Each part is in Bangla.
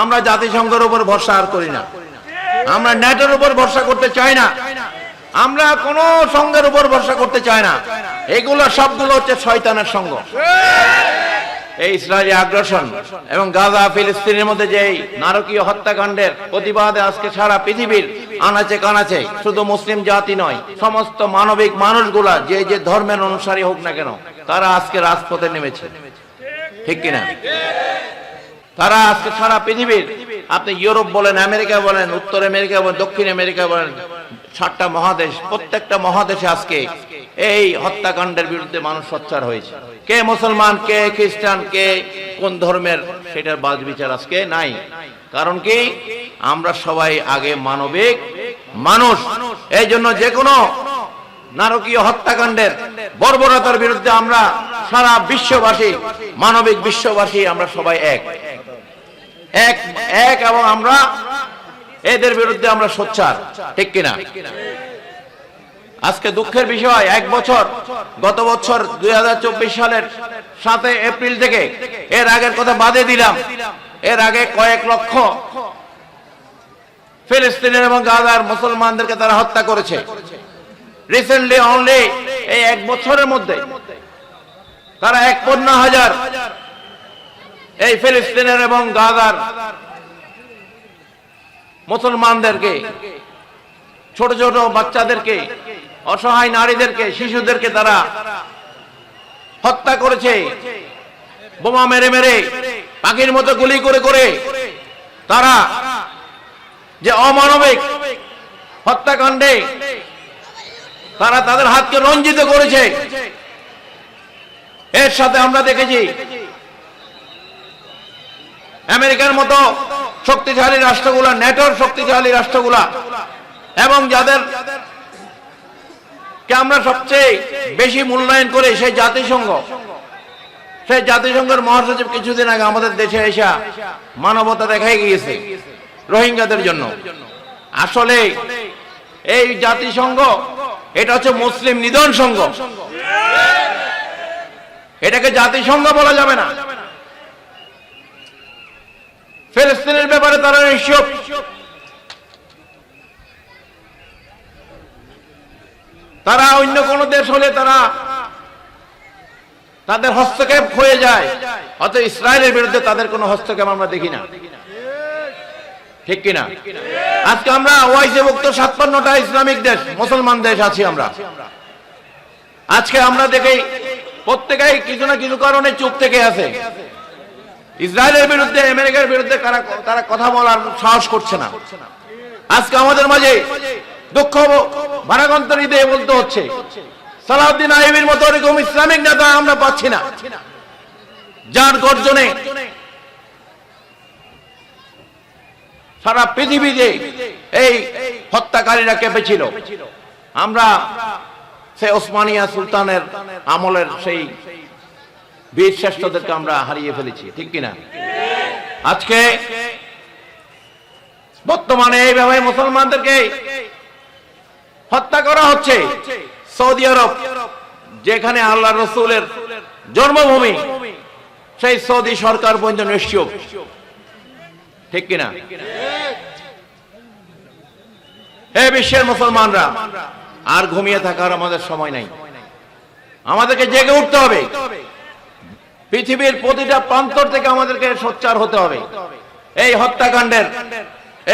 আমরা জাতিসংঘের উপর ভরসা আর করি না। আমরা ন্যাটোর উপর ভরসা করতে চাই না। আমরা কোন সঙ্গের উপর ভরসা করতে চাই না। এগুলো সবগুলো হচ্ছে শয়তানের সঙ্গ। এই ইসরায়েলি আগ্রাসন এবং গাজা, ফিলিস্তিনের মধ্যে যে নারকীয় হত্যাকাণ্ডের প্রতিবাদে আজকে সারা পৃথিবীর আনাচে কানাচে শুধু মুসলিম জাতি নয়, সমস্ত মানবিক মানুষগুলা যে যে ধর্মের অনুসারী হোক না কেন, তারা আজকে রাজপথে নেমেছে। ঠিক কিনা? তারা আজকে সারা পৃথিবীর, আপনি ইউরোপ বলেন, আমেরিকা বলেন, উত্তর আমেরিকা বলেন, দক্ষিণ আমেরিকা বলেন, সাতটা মহাদেশ, প্রত্যেকটা মহাদেশে আজকে এই হত্যাকাণ্ডের বিরুদ্ধে মানুষ সোচ্চার হয়েছে। কে মুসলমান, কে খ্রিস্টান, কে কোন ধর্মের, সেটার বাজ বিচার আজকে নাই। কারণ কি? আমরা সবাই আগে মানবিক মানুষ। এই জন্য যে কোনো নারকীয় হত্যাকাণ্ডের বর্বরতার বিরুদ্ধে আমরা সারা বিশ্ববাসী, মানবিক বিশ্ববাসী আমরা সবাই এক। এক এক এবং আমরা এদের বিরুদ্ধে আমরা সোচ্চার, ঠিক কিনা? আজকে দুঃখের বিষয়, এক বছর, গত বছর দুই হাজার চব্বিশ সালের সাথে এপ্রিল থেকে এর আগের কথা বাদে দিলাম। এর আগে কয়েক লক্ষ ফিলিস্তিনের এবং গাজার মুসলমানদেরকে তারা হত্যা করেছে। রিসেন্টলি অনলি এই এক বছরের মধ্যে তারা এক পণ্য হাজার এই ফিলিস্তিনের এবং গাজার মুসলমানদেরকে, ছোট ছোট বাচ্চাদেরকে, অসহায় নারীদেরকে, শিশুদেরকে তারা হত্যা করেছে। বোমা মেরে মেরে, পাখির মতো গুলি করে করে তারা যে অমানবিক হত্যাকাণ্ডে তারা তাদের হাতকে রঞ্জিত করেছে। এর সাথে আমরা দেখেছি আমেরিকার মতো শক্তিশালী রাষ্ট্রগুলা, নেটোর শক্তিশালী রাষ্ট্রগুলা, এবং যাদের কে আমরা সবচেয়ে বেশি মূল্যায়ন করে সেই জাতিসংঘ। সেই জাতিসংঘের মহাসচিব কিছুদিন আগে আমাদের দেশে এসে মানবতা দেখাই গিয়েছে রোহিঙ্গাদের জন্য। আসলে এই জাতিসংঘ, এটা হচ্ছে মুসলিম নিধন সংঘ। এটাকে জাতিসংঘ বলা যাবে না। ফিলিস্তিনের ব্যাপারে তারা নিশ্চুপ। তারা অন্য কোন দেশ হলে তারা তাদের হস্তক্ষেপ হয়ে যায়। অত ইসরায়েলের বিরুদ্ধে তাদের কোনো হস্তক্ষেপ আমরা দেখি না। ঠিক কিনা? আজকে আমরা ওয়াইসে ভুক্ত সাতপান্নটা ইসলামিক দেশ, মুসলমান দেশ আছি আমরা। আজকে আমরা দেখি প্রত্যেকেই কিছু না কিছু কারণে চুপ থেকে আছে। ইসরায়েলের বিরুদ্ধে, আমেরিকার বিরুদ্ধে তারা কথা বলার সাহস করছে না। আজকে আমাদের মাঝে দুঃখ ভারাগন্তরী দিয়ে বলতে হচ্ছে, সালাউদ্দিন আইবির মতো এরকম ইসলামিক নেতা আমরা পাচ্ছি না। যার গর্জনে সারা পৃথিবীতে এই হত্যাকারীরা কেঁপেছিল, আমরা সে ওসমানিয়া সুলতানের আমলের সেই বীর শ্রেষ্ঠদেরকে আমরা হারিয়ে ফেলেছি, ঠিক কিনা? আজকে বর্তমানে এইভাবে মুসলমানদেরকে হত্যা করা হচ্ছে সৌদি আরব, যেখানে আল্লাহ রসুলের জন্মভূমি, সেই সৌদি সরকার পর্যন্ত নিশ্চুপ, ঠিক কিনা? হে বিশ্বের মুসলমানরা আর ঘুমিয়ে থাকার আমাদের সময় নাই। আমাদেরকে জেগে উঠতে হবে। পৃথিবীর প্রতিটা প্রান্তর থেকে আমাদেরকে সোচ্চার হতে হবে। এই হত্যাকাণ্ডের,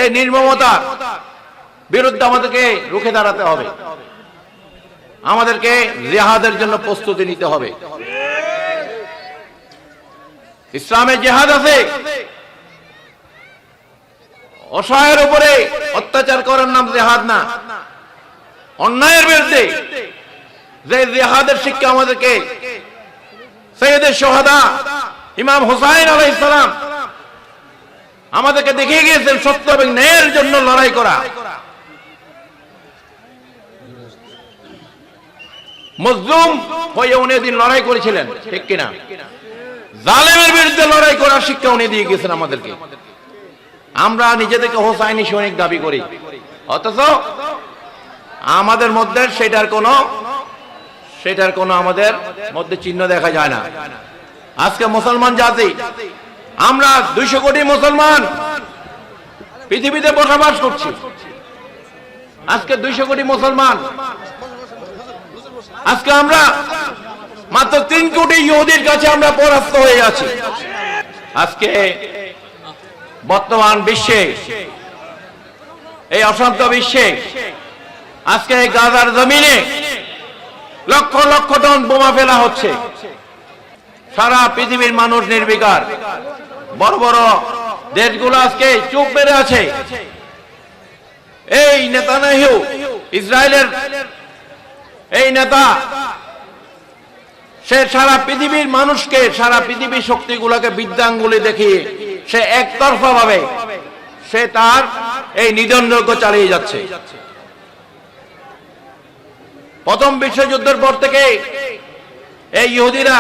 এই নির্মমতার বিরুদ্ধে আমাদেরকে রুখে দাঁড়াতে হবে। আমাদেরকে জেহাদের জন্য প্রস্তুতি নিতে হবে। ইসলামে জেহাদ আছে। অসহায়ের উপরে অত্যাচার করার নাম জেহাদ না। অন্যায়ের বিরুদ্ধে যে জেহাদের শিক্ষা আমাদেরকে সৈয়দের সোহাদা ইমাম হুসাইন আলাই ইসলাম আমাদেরকে দেখিয়ে গিয়েছেন সত্য এবং ন্যায়ের জন্য লড়াই করা। মজলুম হয়ে উনি দিন লড়াই করেছিলেন, ঠিক কিনা? জালেমের বিরুদ্ধে লড়াই করার শিক্ষা উনি দিয়ে গেছেন আমাদেরকে। আমরা নিজেদেরকে হোসাইনি সৈনিক দাবি করি। অথচ আমাদের মধ্যে সেটার কোনো সেটার কোনো আমাদের মধ্যে চিহ্ন দেখা যায় না। আজকে মুসলমান জাতি, আমরা দুইশো কোটি মুসলমান পৃথিবীতে বসবাস করছি। আজকে দুইশো কোটি মুসলমান। আজকে আমরা মাত্র তিন কোটি ইহুদির কাছে আমরা পরাস্ত হয়ে আছি। আজকে বর্তমান বিশ্বে, এই অশান্ত বিশ্বে, আজকে গাজার জমিনে লক্ষ লক্ষ টন বোমা ফেলা হচ্ছে। সারা পৃথিবীর মানুষ নির্বিকার। বড় বড় দেশগুলো আজকে চুপ মেরে আছে। এই নেতানাহু ইসরায়েলের এই নেতা, সে সারা পৃথিবীর মানুষকে, সারা পৃথিবীর শক্তিগুলোকে বিদ্যাঙ্গুলি দেখিয়ে সে একতরফা ভাবে সে তার এই নিধনযজ্ঞ চালিয়ে যাচ্ছে। প্রথম বিশ্বযুদ্ধের পর থেকে এই ইহুদিরা,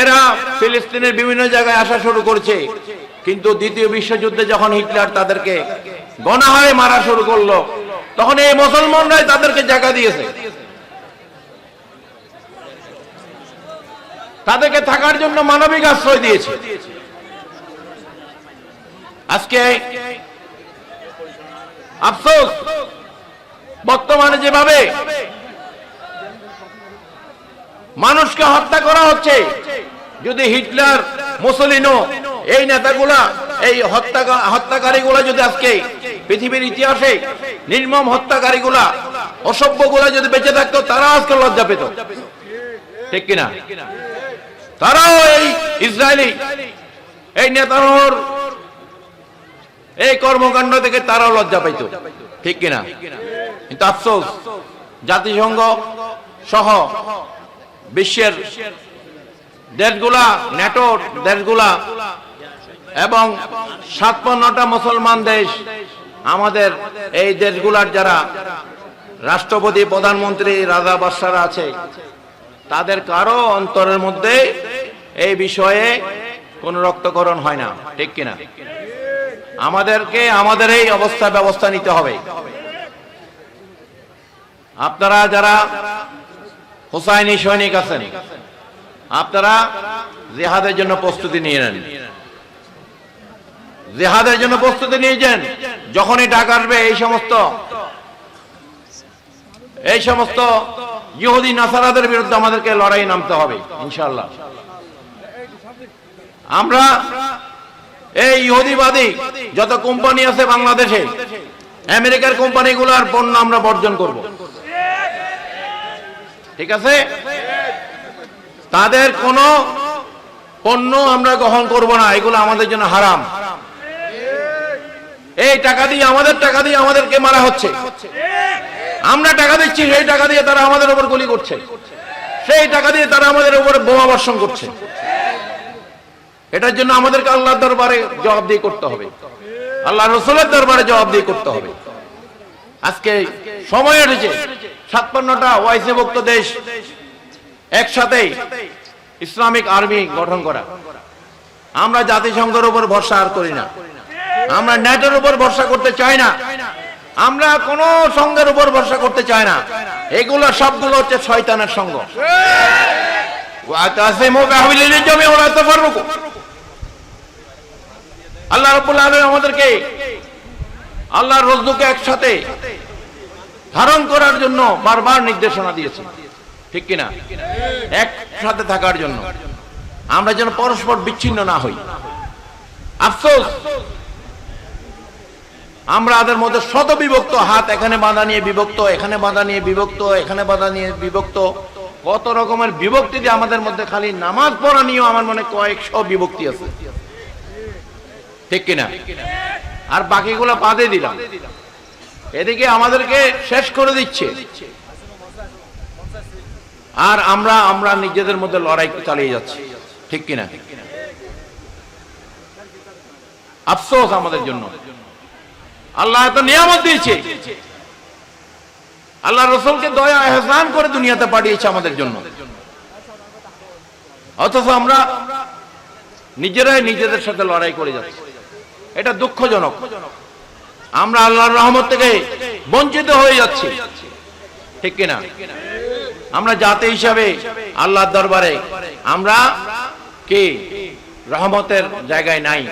এরা ফিলিস্তিনের বিভিন্ন জায়গায় আসা শুরু করেছে। কিন্তু দ্বিতীয় বিশ্বযুদ্ধে যখন হিটলার তাদেরকে গণহারে মারা শুরু করল, তখন এই মুসলমানরাই তাদেরকে জায়গা দিয়েছে। তাদেরকে থাকার জন্য মানবিক আশ্রয় দিয়েছে। আজকে আফসোস বর্তমানে যেভাবে মানুষকে হত্যা করা হচ্ছে, যদি হিটলার মুসলিনো এই নেতাগুলা, এই হত্যা হত্যাকারীগুলা যদি আজকে পৃথিবীর ইতিহাসে নির্মম হত্যাকারীগুলা, অসভ্যগুলা যদি বেঁচে থাকতো, তারা আজকে লজ্জা পেত। ঠিক কিনা? তারাও এই ইসরায়েলি, এই নেতানোর এই কর্মকাণ্ড থেকে তারাও লজ্জা পাইত। ঠিক কিনা? কিন্তু আফসোস, জাতিসংঘ সহ বিশ্বের দেশগুলা ন্যাটোর দেশগুলা এবং সাতপন্নটা মুসলমান দেশ আমাদের এই দেশগুলার যারা রাষ্ট্রপতি, প্রধানমন্ত্রী, রাজা বাদশারা আছে, তাদের কারও অন্তরের মধ্যে এই বিষয়ে কোন রক্তকরণ হয় না, ঠিক কিনা? আমাদেরকে আমাদের এই অবস্থা ব্যবস্থা নিতে হবে। আপনারা যারা হুসাইনি সৈনিক আছেন, আপনারা জেহাদের জন্য প্রস্তুতি নিয়ে নেন। জেহাদের জন্য প্রস্তুতি নিয়েছেন যখনই ডাক আসবে, এই সমস্ত এই সমস্ত ইহুদি নাসারাদের বিরুদ্ধে আমাদেরকে লড়াই নামতে হবে ইনশাল্লাহ আমরা এই ইহুদিবাদী যত কোম্পানি আছে বাংলাদেশে, আমেরিকার কোম্পানিগুলোর পণ্য আমরা বর্জন করব। ঠিক আছে? তাদের কোন পণ্য আমরা গ্রহণ করব না, এগুলো আমাদের জন্য হারাম। এই টাকা দিয়ে, আমাদের টাকা দিয়ে আমাদেরকে মারা হচ্ছে। আমরা টাকা দিচ্ছি, সেই টাকা দিয়ে তারা আমাদের উপর গুলি করছে। সেই টাকা দিয়ে তারা আমাদের উপরে বোমা বর্ষণ করছে। এটার জন্য আমাদেরকে আল্লাহর দরবারে জবাব দিয়ে করতে হবে। আল্লাহ রসুলের দরবারে জবাব দিয়ে করতে হবে। আজকে সময় এসেছে। ছাপ্পান্নটা ওয়াইসি মুক্ত দেশ একসাথে ইসলামিক আর্মি গঠন করা। আমরা জাতিসংঘের উপর ভরসা আর করি না। আমরা ন্যাটের উপর ভরসা করতে চাই না। আমরা কোন সঙ্গের উপর ভরসা করতে চাই না। এগুলো সবগুলো হচ্ছে শয়তানের তাফাররাকু। আল্লাহ রাব্বুল আলামিন আমাদেরকে আল্লাহর রজ্জুকে একসাথে ধারণ করার জন্য বারবার নির্দেশনা দিয়েছে। ঠিক কিনা? একসাথে থাকার জন্য। আমরা যেন পরস্পর বিচ্ছিন্ন না হই। আফসোস! আমরা তাদের মধ্যে শত বিভক্ত হাত, এখানে বাঁধা নিয়ে বিভক্ত, এখানে বাঁধা নিয়ে বিভক্ত, এখানে বাঁধা নিয়ে বিভক্ত। কত রকমের বিভক্তি যে আমাদের মধ্যে খালি নামাজ পড়া নিয়েও আমার মনে কয়েকশো বিভক্তি আছে। ঠিক কিনা? আর বাকিগুলো বাদে দিলাম। এদিকে আমাদেরকে শেষ করে দিচ্ছে। আর আমরা আমরা নিজেদের মধ্যে লড়াই চালিয়ে যাচ্ছি। ঠিক কিনা? আফসোস আমাদের জন্য। আল্লাহ এত নিয়ামত দিয়েছে। আল্লাহ রসুলকে দয়া, এহসান করে দুনিয়াতে পাঠিয়েছে আমাদের জন্য। অথচ আমরা নিজেরাই নিজেদের সাথে লড়াই করে যাচ্ছি। এটা দুঃখজনক। আমরা আল্লাহর রহমত থেকে বঞ্চিত হয়ে যাচ্ছি। ঠিক কিনা? আমরা জাতি হিসাবে আল্লাহর দরবারে আমরা কে রহমতের জায়গায় নাই?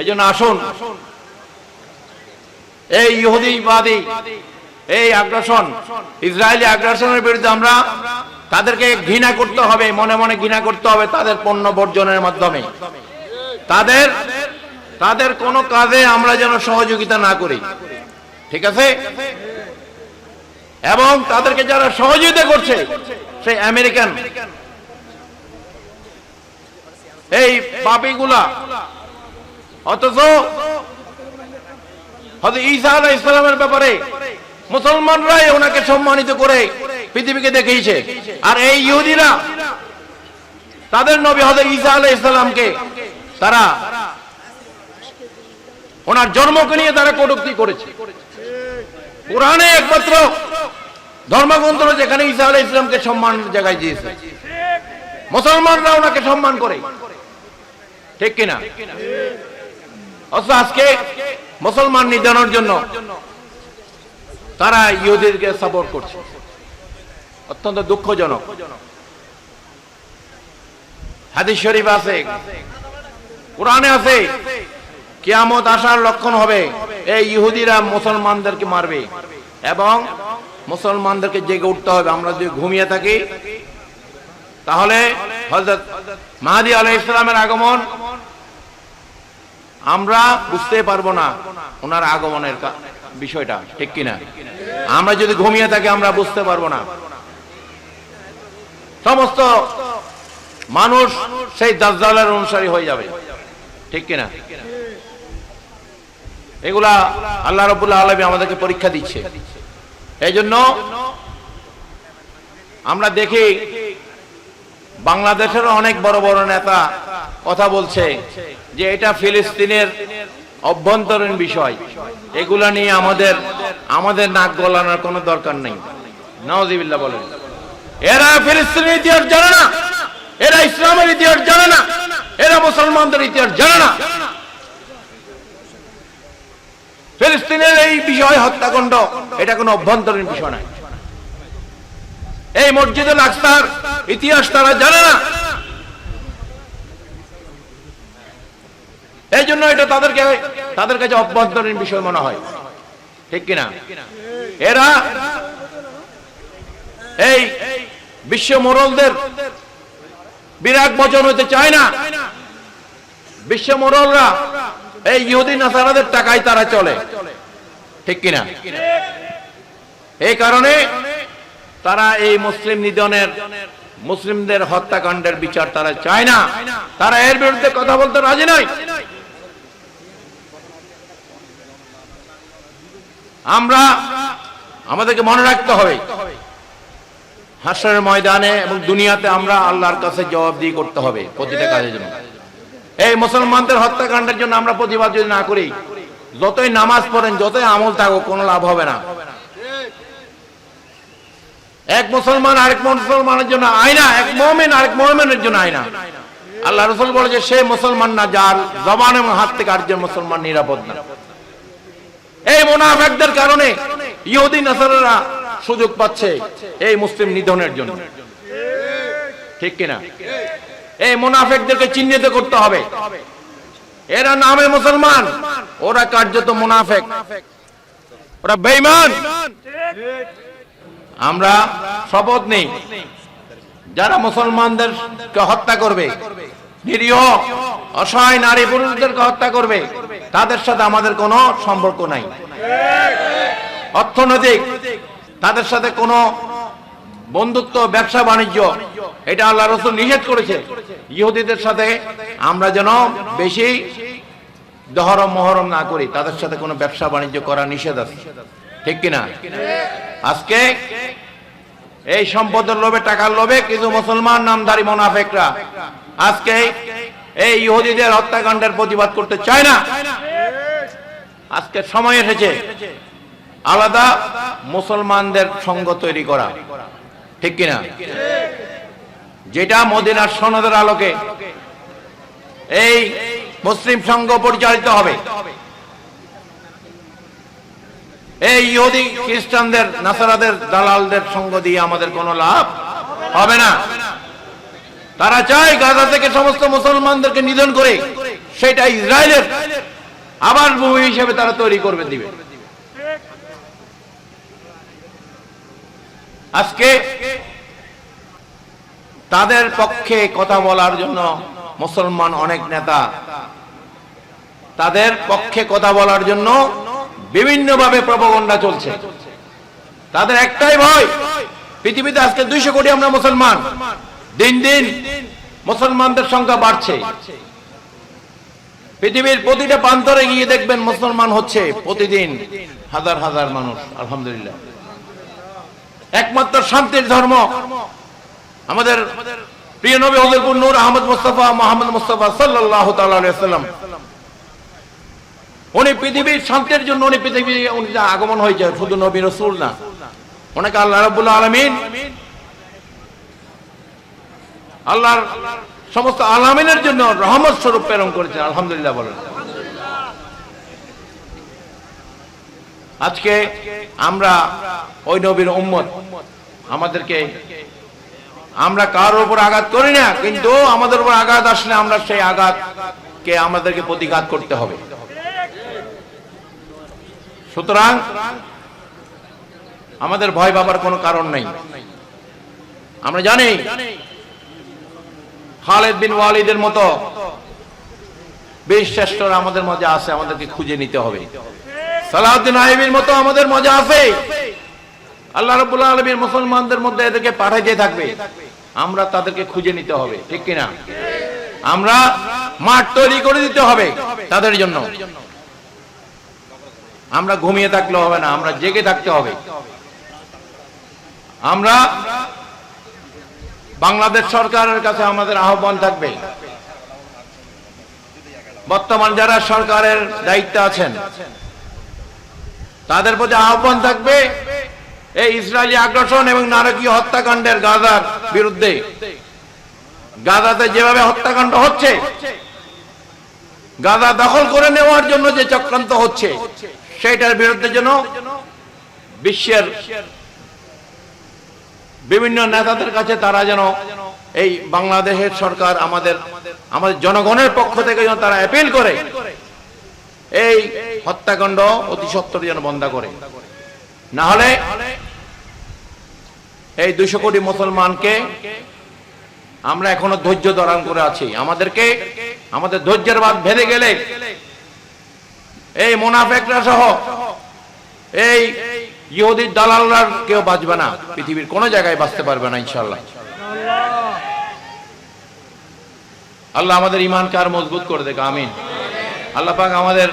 এই জন্য আসুন। এই ইহুদিবাদী, এই আগ্রাসন, ইসরায়েলি আগ্রাসনের বিরুদ্ধে আমরা তাদেরকে ঘৃণা করতে হবে, মনে মনে ঘৃণা করতে হবে তাদের পণ্য বর্জনের মাধ্যমে। তাদের তাদের কোনো কাজে আমরা যেন সহযোগিতা না করি। ঠিক আছে? এবং তাদেরকে যারা সহযোগিতা করছে, সেই আমেরিকান। এই পাপিগুলা অথচ হয়তো ঈসা আলাহ ইসলামের ব্যাপারে মুসলমানরাই ওনাকে সম্মানিত করে পৃথিবীকে দেখিয়েছে। আর এই ইহুদিরা, তাদের নবী হয়তো ঈসা আলাহ ইসলামকে তারা ওনার জন্মকে নিয়ে তারা কটুক্তি করেছে। কোরআনে একমাত্র ধর্মগ্রন্থ যেখানে ঈসা আলাহ ইসলামকে সম্মান জায়গায় দিয়েছে। মুসলমানরা ওনাকে সম্মান করে। ঠিক কিনা? অথচ আজকে মুসলমান নিধনের জন্য তারা ইহুদিদেরকে সাপোর্ট করছে। অত্যন্ত দুঃখজনক। হাদিস শরীফ আছে। কোরআনে আছে। কিয়ামত আসার লক্ষণ হবে। এই ইহুদিরা মুসলমানদেরকে মারবে। এবং মুসলমানদেরকে জেগে উঠতে হবে। আমরা যদি ঘুমিয়ে থাকি, তাহলে হজরত মাহাদি আলাহ ইসলামের আগমন আমরা বুঝতে পারব না, ওনার আগমনের বিষয়টা, ঠিক কিনা? আমরা যদি ঘুমিয়ে থাকি, আমরা বুঝতে পারব না। সমস্ত মানুষ সেই দাজ্জালের অনুসারী হয়ে যাবে। ঠিক কিনা? এগুলা আল্লাহ রবুল্লাহ আলমী আমাদেরকে পরীক্ষা দিচ্ছে। এই জন্য আমরা দেখি বাংলাদেশের অনেক বড় বড় নেতা কথা বলছে যে এটা ফিলিস্তিনের অভ্যন্তরীণ বিষয়। এগুলা নিয়ে আমাদের আমাদের নাক গলানোর কোনো দরকার নেই। নওয়াজিবিল্লাহ বলেন। এরা ফিলিস্তিনের ইতিহাস জানে না, এরা ইসলামের ইতিহাস জানে না, এরা মুসলমানদের ইতিহাস জানে না। ফিলিস্তিনের এই বিষয় হত্যাকাণ্ড, এটা কোনো অভ্যন্তরীণ বিষয় নয়। এই মসজিদুল আকসার ইতিহাস তারা জানে না। এই জন্য এটা তাদেরকে, তাদের কাছে অভ্যন্তরীণ বিষয় মনে হয়। ঠিক কিনা? এরা এই বিশ্ব মোরলদের বিরাট বচন হতে চায় না। বিশ্ব মোরলরা এই ইহুদি নাসারাদের টাকায় তারা চলে। ঠিক কিনা? এই কারণে তারা এই মুসলিম নিধনের মুসলিমদের হত্যাকাণ্ডের বিচার তারা চায় না। তারা এর বিরুদ্ধে কথা বলতে রাজি নয়। আমরা আমাদেরকে মনে রাখতে হবে হাসরের ময়দানে এবং দুনিয়াতে আমরা আল্লাহর কাছে জবাবদিহি করতে হবে প্রতিটা কাজের জন্য। এই মুসলমানদের হত্যাকাণ্ডের জন্য আমরা প্রতিবাদ যদি না করি, যতই নামাজ পড়েন, যতই আমল থাকুক, কোনো লাভ হবে না। এক মুসলমান আরেক মুসলমানের জন্য আয়না, এক মোমেন আরেক মোমেনের জন্য আয়না। আল্লাহ রসুল বলে যে, সে মুসলমান না, যার জবান এবং হাত থেকে আরেকজন মুসলমান নিরাপদ না। এই মোনাফেকদের কারণে ইহুদি নাসারারা সুযোগ পাচ্ছে এই মুসলিম নিধনের জন্য। ঠিক কিনা? এই মোনাফেকদেরকে চিহ্নিত করতে হবে। এরা নামে মুসলমান, ওরা কার্যত মুনাফেক। ওরা বেঈমান। আমরা শপথ নেই। যারা মুসলমানদেরকে হত্যা করবে, নিরীহ, অসহায় নারী পুরুষদেরকে হত্যা করবে, তাদের সাথে আমাদের কোনো সম্পর্ক নাই। অর্থনৈতিক, তাদের সাথে কোনো বন্ধুত্ব, ব্যবসা, বাণিজ্য এটা আল্লাহ রসুল নিষেধ করেছে। ইহুদিদের সাথে আমরা যেন বেশি দহরম মহরম না করি তাদের সাথে কোনো ব্যবসা বাণিজ্য করা নিষেধ আছে। ঠিক কিনা? আজকে এই সম্পদের লোভে টাকার লোভে কিন্তু মুসলমান নামধারী মোনাফেকরা আজকে এই ইহুদিদের হত্যাকাণ্ডের প্রতিবাদ করতে চায় না। আজকে সময় এসেছে আলাদা মুসলমানদের সঙ্গ তৈরি করা। ঠিক কিনা? যেটা মদিনার সনদের আলোকে এই মুসলিম সংঘ পরিচালিত হবে। এই ইহুদি খ্রিস্টানদের, নাসারাদের, দালালদের সঙ্গ দিয়ে আমাদের কোনো লাভ হবে না। তারা চায় গাজা থেকে সমস্ত মুসলমানদেরকে নিধন করে, সেটা ইসরায়েলের। আবার ভূমি হিসেবে তারা তৈরি করবে, দিবে। আজকে তাদের পক্ষে কথা বলার জন্য মুসলমান অনেক নেতা। তাদের পক্ষে কথা বলার জন্য বিভিন্নভাবে প্রবগণ্ডা চলছে। তাদের একটাই ভয়, পৃথিবীতে আজকে দুইশো কোটি আমরা মুসলমান। দিন দিন মুসলমানদের সংখ্যা বাড়ছে। পৃথিবীর প্রতিটা প্রান্তরে গিয়ে দেখবেন মুসলমান হচ্ছে প্রতিদিন হাজার হাজার মানুষ, আলহামদুলিল্লাহ। একমাত্র শান্তির ধর্ম আমাদের প্রিয় নবী হজরপুর নূর আহমদ মুস্তফা মোহাম্মদ মুস্তফা সাল্লাহ সাল্লাম উনি পৃথিবীর শান্তির জন্য উনি পৃথিবী, উনি আগমন হয়েছে শুধু নবী রসুল না। ওনাকে আল্লাহ রাব্বুল আলামিন আল্লাহর সমস্ত আলামিনের জন্য রহমত স্বরূপ প্রেরণ করেছেন, আলহামদুলিল্লাহ বলেন। আজকে আমরা ওই নবীর উম্মত, আমাদেরকে আমরা কারোর উপর আঘাত করি না, কিন্তু আমাদের উপর আঘাত আসলে আমরা সেই আঘাতকে আমাদেরকে প্রতিঘাত করতে হবে। সুতরাং আমাদের ভয় পাবার কোনো কারণ নেই। আমরা জানি খালেদ বিন ওয়ালিদের মতো বেশ শ্রেষ্ঠরা আমাদের মজা আছে, আমাদেরকে খুঁজে নিতে হবে। সালাউদ্দিন আইবির মতো আমাদের মজা আছে। আল্লাহ রবুল্লাহ আলমীর মুসলমানদের মধ্যে এদেরকে পাঠাইতে থাকবে। আমরা তাদেরকে খুঁজে নিতে হবে, ঠিক কিনা? আমরা মাঠ তৈরি করে দিতে হবে তাদের জন্য। আমরা ঘুমিয়ে থাকলে হবে না, আমরা জেগে থাকতে হবে। আমরা বাংলাদেশ সরকারের কাছে আমাদের আহ্বান থাকবে। বর্তমান যারা সরকারের দায়িত্বে আছেন, তাদের প্রতি আহ্বান থাকবে এই ইসরায়েলি আগ্রাসন এবং নারকীয় হত্যাকাণ্ডের গাজার বিরুদ্ধে। গাজাতে যেভাবে হত্যাকাণ্ড হচ্ছে, গাজা দখল করে নেওয়ার জন্য যে চক্রান্ত হচ্ছে, সেইটার বিরুদ্ধে যেন বিশ্বের বিভিন্ন নেতাদের কাছে তারা যেন এই বাংলাদেশের সরকার আমাদের আমাদের জনগণের পক্ষ থেকে যেন তারা অ্যাপিল করে, এই হত্যাকাণ্ড অতি সত্তর যেন বন্ধ করে। না হলে এই দুশো কোটি মুসলমানকে আমরা এখনও ধৈর্য ধারণ করে আছি। আমাদেরকে, আমাদের ধৈর্যের বাদ ভেদে গেলে এই মোনাফেকরা সহ এই ইহুদির দালালরা কেউ বাঁচবে না। পৃথিবীর কোনো জায়গায় বাঁচতে পারবে না ইনশাল্লাহ আল্লাহ আমাদের ইমানকে আর মজবুত করে দেখ, আমিন। আল্লাহ পাক আমাদের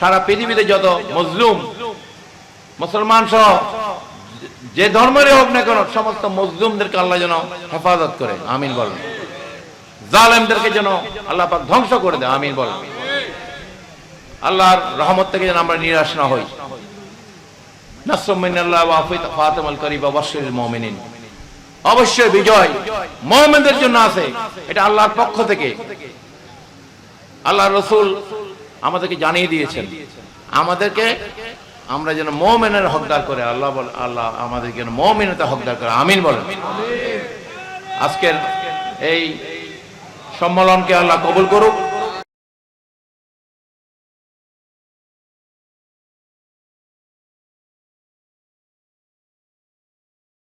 সারা পৃথিবীতে যত মজলুম, মুসলমান সহ যে ধর্মেরই হোক না কেন, সমস্ত মজলুমদেরকে আল্লাহ যেন হেফাজত করে। আমিন বলেন। জালেমদেরকে যেন আল্লাহ পাক ধ্বংস করে দেয়। আমিন বলেন। আল্লাহর রহমত থেকে যেন আমরা নিরাশ না হই। আমাদেরকে আমরা যেন মোমেনের হকদার করে, আল্লাহ বলে, আল্লাহ আমাদের যেন মোমেনতে হকদার করে, আমিন বলেন। আজকের এই সম্মেলনকে আল্লাহ কবুল করুক।